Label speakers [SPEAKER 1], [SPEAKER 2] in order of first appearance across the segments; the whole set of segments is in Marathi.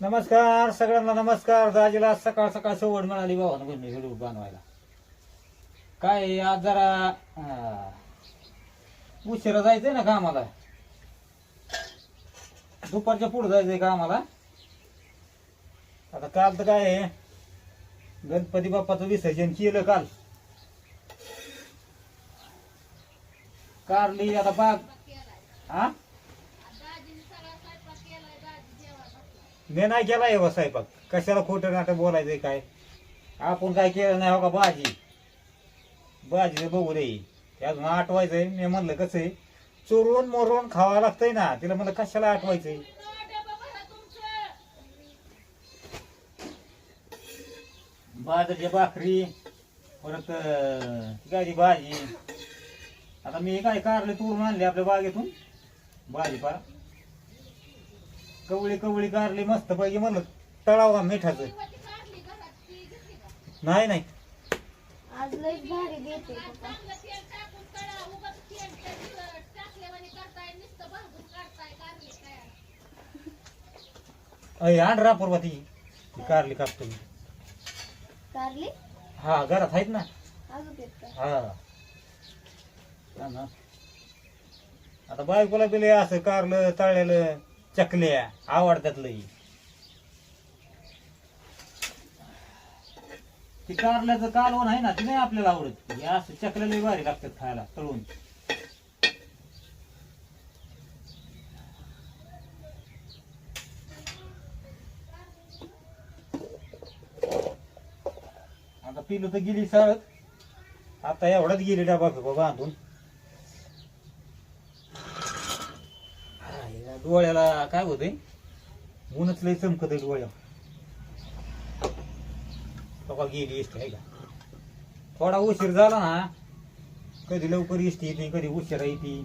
[SPEAKER 1] नमस्कार सगळ्यांना नमस्कार. दाजीला आज सकाळ सकाळ सवड मिळाली भावानं बहिणी व्हिडिओ बनवायला. काय आज जरा उशिरा जायचंय ना कामाला. दुपारच्या पुढे जायचंय कामाला. आता काल तर काय आहे गणपती बाप्पाचं विसर्जन केलं काल. कारली आता बाग हा? मी नाही केला हे स्वयंपाक. कशाला खोटं नाटक बोलायचंय काय? आपण काय केलं नाही हो का भाजी? भाजीचं बघू रे अजून आठवायचंय. मी म्हणलं कसं आहे? चोरून मोरून खावा लागतंय ना. तिला म्हणलं कशाला आठवायचंय? बाजरीची भाकरी परत अं, भाजी? आता मी काय कारले तोडून आणले आपल्या बागेतून? भाजीपाला. कवळी कवळी कारली मस्त पाहिजे म्हणलं तळावा मिठाचं? नाही नाही.
[SPEAKER 2] आज लय भारी देते पप्पा
[SPEAKER 1] अय आण रापूर ती. ती कारली कापतो मी
[SPEAKER 2] कारली
[SPEAKER 1] हा घरात आहेत ना.
[SPEAKER 2] अजून येत का?
[SPEAKER 1] हा. हा ना. आता बायकोला बिले असं कारलं तळलेलं. चकल्या आवडतात लई. ती कारल्याचं कालवण आहे ना ती नाही आपल्याला आवडत. हे असं चकल्या लई भारी लागतात खायला तळून. आता पिलं तर गेली सळत आता एवढाच गेली डबा बाबा बांधून हाय, या डोळ्याला काय होतंय? ऊनच लय चमकत डोळ्या बघा गेली एसटी आहे का? थोडा उशीर झाला ना कधी लवकर एसटी येते कधी उशिरा येते.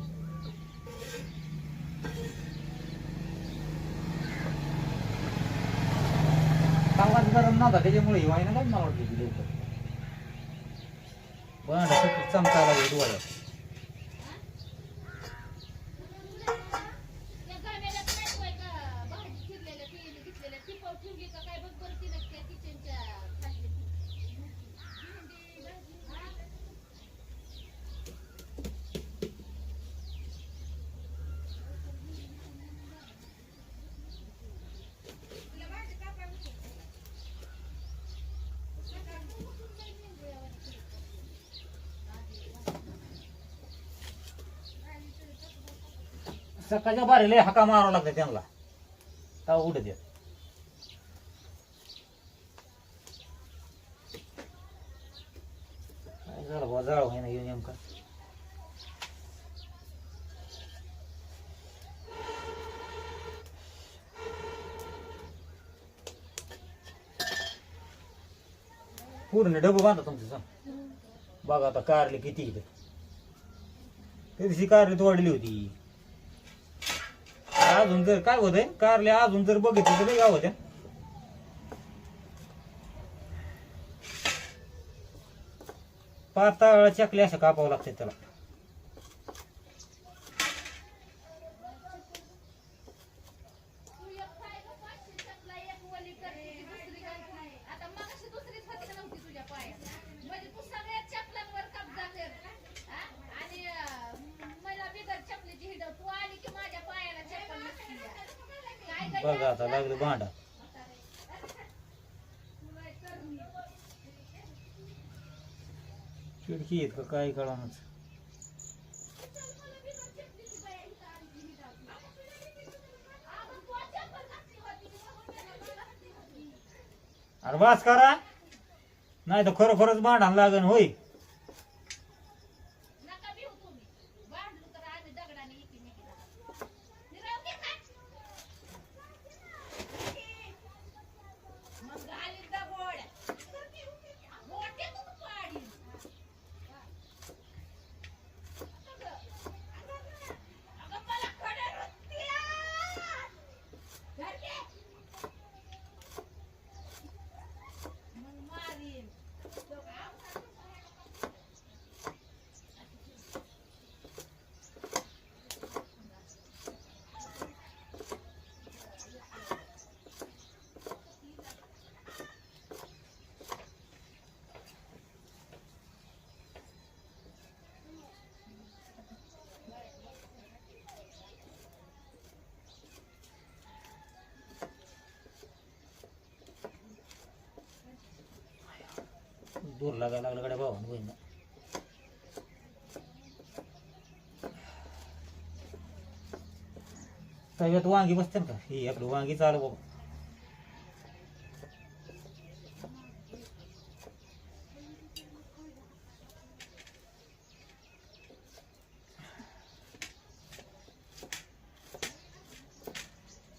[SPEAKER 1] आवाज गरम नव्हता त्याच्यामुळे ही वाईना काय मला वाटली लवकर. पण चमकायला लागली सकाळच्या बारीला हाका मारावा लागतात त्यांना. का उडत येत काय झालं बा जाळ होईना येऊन नेमका? पूर्ण डबं बांधा तुमचं सांग. बघा आता कारली किती इथं त्या दिवशी कारली तोडली होती. अजून जर काय होत कारले अजून जर बघितलं तर गाव होत्या. पाताळ चकली असं कापावं लागते त्याला. बघा आता लागलं भांडा. खिडकी आहेत का? काय कळानच अरे वास करा. नाही तर खरोखरच भांडण लागन होई दूर लागायला लागलं गड्या भावानं बहिण तव्यात वांगी बसते ना का? ही आपलं वांगी चालू बाबा.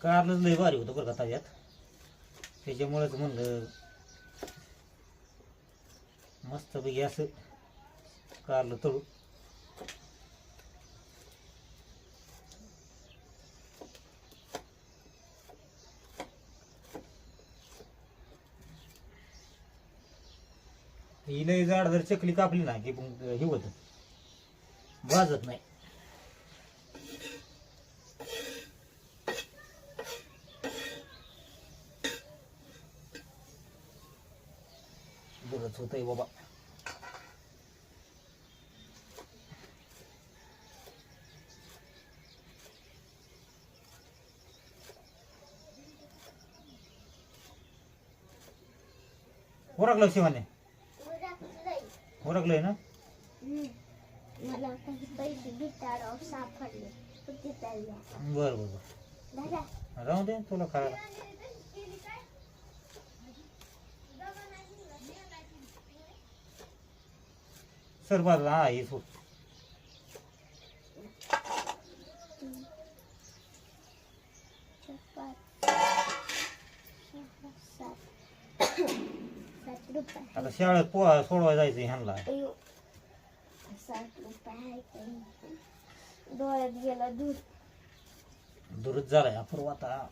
[SPEAKER 1] कारलंच लय भारी होतं बरं का तव्यात त्याच्यामुळेच म्हणलं मस्त पैकी असं कारलं तळू ही नाही जाड जर चकली कापली ना की हे होत. भाजत नाही. बरंच होतंय बाबा. ओरखलं शिवाने? ओरखलंय. ना?
[SPEAKER 2] मला काही पैसे सापडले.
[SPEAKER 1] बरं बरं बरं. राहू दे तुला खायला सर बाजूला हा हे सोड
[SPEAKER 2] चार, पाच सहा, सात सात रुपये
[SPEAKER 1] आता शाळेत पोहा सोडवायला जायचं ह्यांना?
[SPEAKER 2] डोळ्यात गेला दूध.
[SPEAKER 1] दुरुस्त झालाय अपूर्व आता.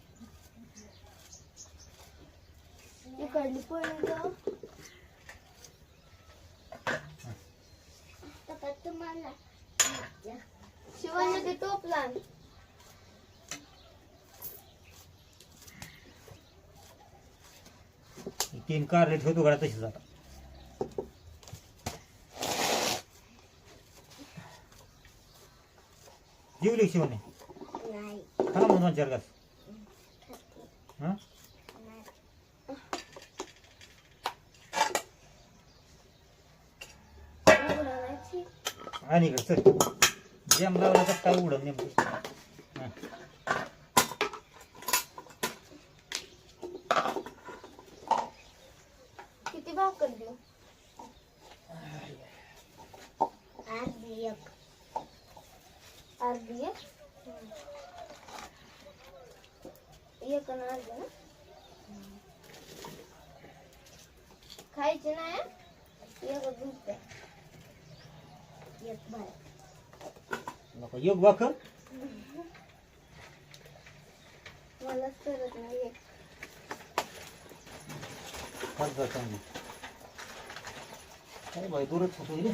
[SPEAKER 2] इकडली पळून जाऊ तुम्हाला शिवाने ते टोपला
[SPEAKER 1] ही तीन कारले ठेवतो गड्या तशीच आता. जेवली शिवने.
[SPEAKER 2] नाही
[SPEAKER 1] खा ना मग दोन चार घास. हा? आणि इकडे चल. जॅम लावला तर काय उघडं नेमकं हा.
[SPEAKER 2] किती भाकर देऊ? आज एक. एक एक आणि अर्धी ना खायची नाही एक दूध एक
[SPEAKER 1] नको योग भाकर
[SPEAKER 2] मला सरत नाही एक
[SPEAKER 1] खात जा चांगली काय बाई दूरच होतो रे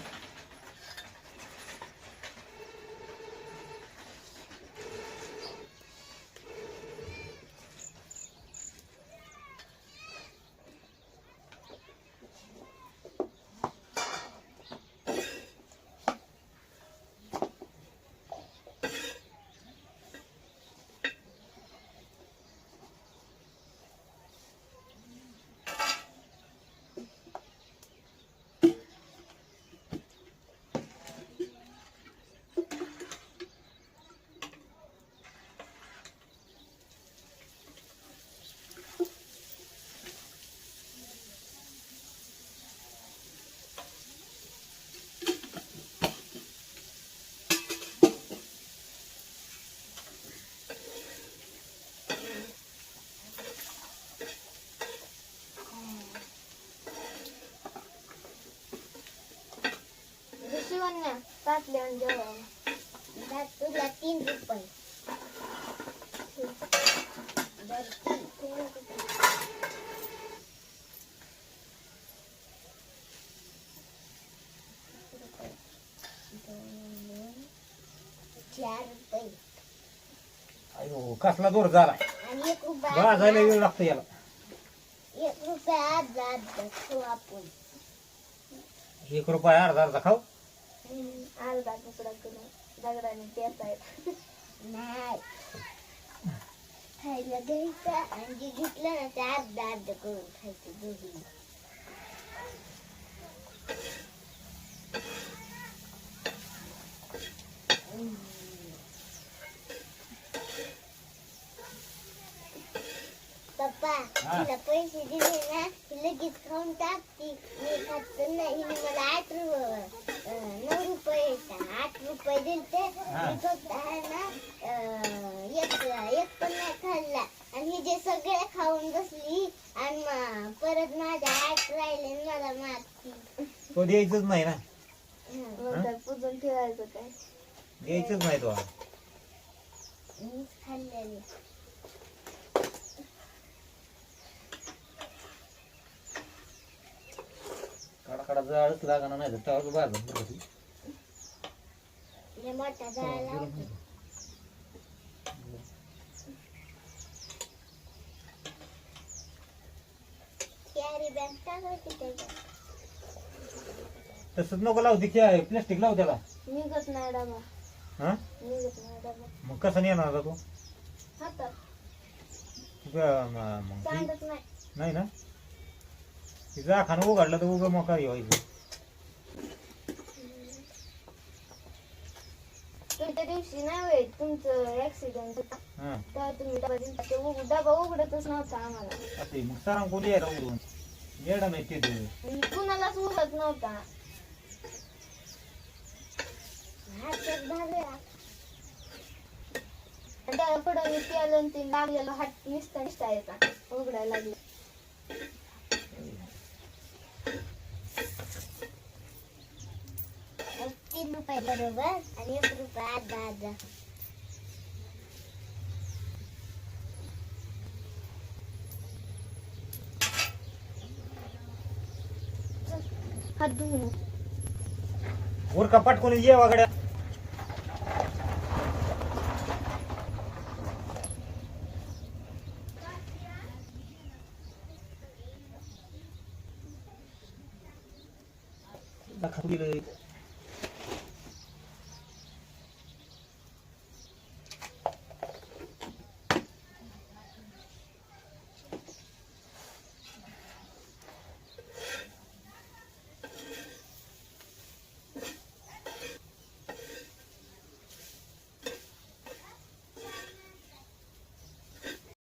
[SPEAKER 2] शिवण्या ताटले आणि जेवण तुला तीन रुपये बरं, तीन- तीन रुपये. दोन, चार रुपये
[SPEAKER 1] अयो कसला दूर झालाय
[SPEAKER 2] आणि एक रुपया
[SPEAKER 1] भाजायला वेळ लागतो याला
[SPEAKER 2] एक रुपया आज आज खाऊ आपण
[SPEAKER 1] एक रुपया अर्धा अर्धा खाऊ
[SPEAKER 2] हम्म, करून? दगडाने खायला आणि ना ते अर्धा अर्ध करून पप्पा पैसे दिले ना लगेच खाऊन टाकते. मी खात नाही मला आठवण नऊ रुपये. आठ रुपये दिलते
[SPEAKER 1] हा.
[SPEAKER 2] मी फक्त आहे ना अं, एक एक पण नाही खाल्ला. आणि ही जे सगळे खाऊन बसली आणि मा- परत माझ्या आठ राहिले आणि मला मागती
[SPEAKER 1] तो द्यायचंच नाही ना.
[SPEAKER 2] पुजून ठेवायचं काय?
[SPEAKER 1] द्यायचंच नाही तो.
[SPEAKER 2] मीच खाल्लेली.
[SPEAKER 1] कडा कडा जाळच लागणार नाही तर
[SPEAKER 2] लय मोठा झाला कॅरी बॅग टाकायची त्याच्यात
[SPEAKER 1] तसंच नको लावते की प्लास्टिक लाव त्याला.
[SPEAKER 2] निघत नाही डबा.
[SPEAKER 1] हा?
[SPEAKER 2] निघत नाही डबा.
[SPEAKER 1] मग कसं नेणार तू?
[SPEAKER 2] हातात.
[SPEAKER 1] तुझं म- मग ती-
[SPEAKER 2] सांडत नाही.
[SPEAKER 1] नाही ना? तिचं आखानं उघडलं तर उगं मग काय व्हायचं.
[SPEAKER 2] तुमच्या दिवशी नाही होईल तुमचं ऍक्सिडेंट
[SPEAKER 1] हा.
[SPEAKER 2] तेव्हा तुम्ही डबा दिलता. ते उघ- डबा उघडतच नव्हता आम्हाला.
[SPEAKER 1] असं मग सरांग कोणी यायला उडून मॅडम आहे ते ते.
[SPEAKER 2] आणि कुणालाच उघडत नव्हता. हातात आणि त्याला पुढं केलं आणि ते लागलेलं हात निसता निसता येता. उघडायला लागले तीन रुपये बरोबर आणि एक रुपये अर्धा अर्धा हात धुवून
[SPEAKER 1] पटकून ये वागड्या. दाखवली